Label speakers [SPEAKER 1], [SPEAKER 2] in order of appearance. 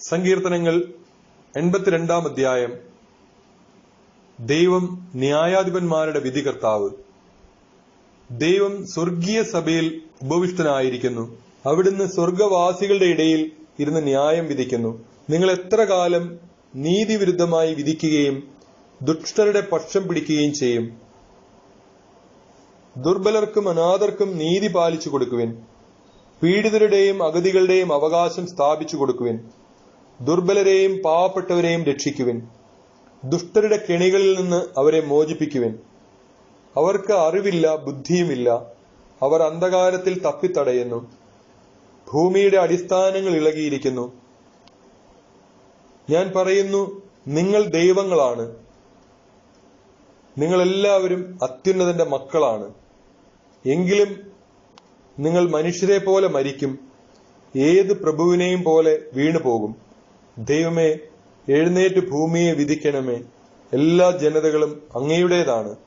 [SPEAKER 1] സങ്കീർത്തനങ്ങൾ എൺപത്തിരണ്ടാം അധ്യായം. ദൈവം ന്യായാധിപന്മാരുടെ വിധികർത്താവ്. ദൈവം സ്വർഗീയ സഭയിൽ ഉപവിഷ്ടനായിരിക്കുന്നു. അവിടുന്ന് സ്വർഗവാസികളുടെ ഇടയിൽ ഇരുന്ന് ന്യായം വിധിക്കുന്നു. നിങ്ങൾ എത്ര കാലം നീതിവിരുദ്ധമായി വിധിക്കുകയും ദുഷ്ടരുടെ പക്ഷം പിടിക്കുകയും ചെയ്യും? ദുർബലർക്കും അനാഥർക്കും നീതി പാലിച്ചു കൊടുക്കുവിൻ. പീഡിതരുടെയും അഗതികളുടെയും അവകാശം സ്ഥാപിച്ചു കൊടുക്കുവിൻ. ദുർബലരെയും പാവപ്പെട്ടവരെയും രക്ഷിക്കുവിൻ. ദുഷ്ടരുടെ കെണികളിൽ നിന്ന് അവരെ മോചിപ്പിക്കുവിൻ. അവർക്ക് അറിവില്ല ബുദ്ധിയുമില്ല. അവർ അന്ധകാരത്തിൽ തപ്പിത്തടയുന്നു. ഭൂമിയുടെ അടിസ്ഥാനങ്ങൾ ഇളകിയിരിക്കുന്നു. ഞാൻ പറയുന്നു നിങ്ങൾ ദൈവങ്ങളാണ്. നിങ്ങളെല്ലാവരും അത്യുന്നതന്റെ മക്കളാണ്. എങ്കിലും നിങ്ങൾ മനുഷ്യരെ പോലെ മരിക്കും. ഏത് പ്രഭുവിനെയും പോലെ വീണു പോകും ദൈവമേ എഴുന്നേറ്റ് ഭൂമിയെ വിധിക്കണമേ. എല്ലാ ജനതകളും അങ്ങയുടേതാണ്.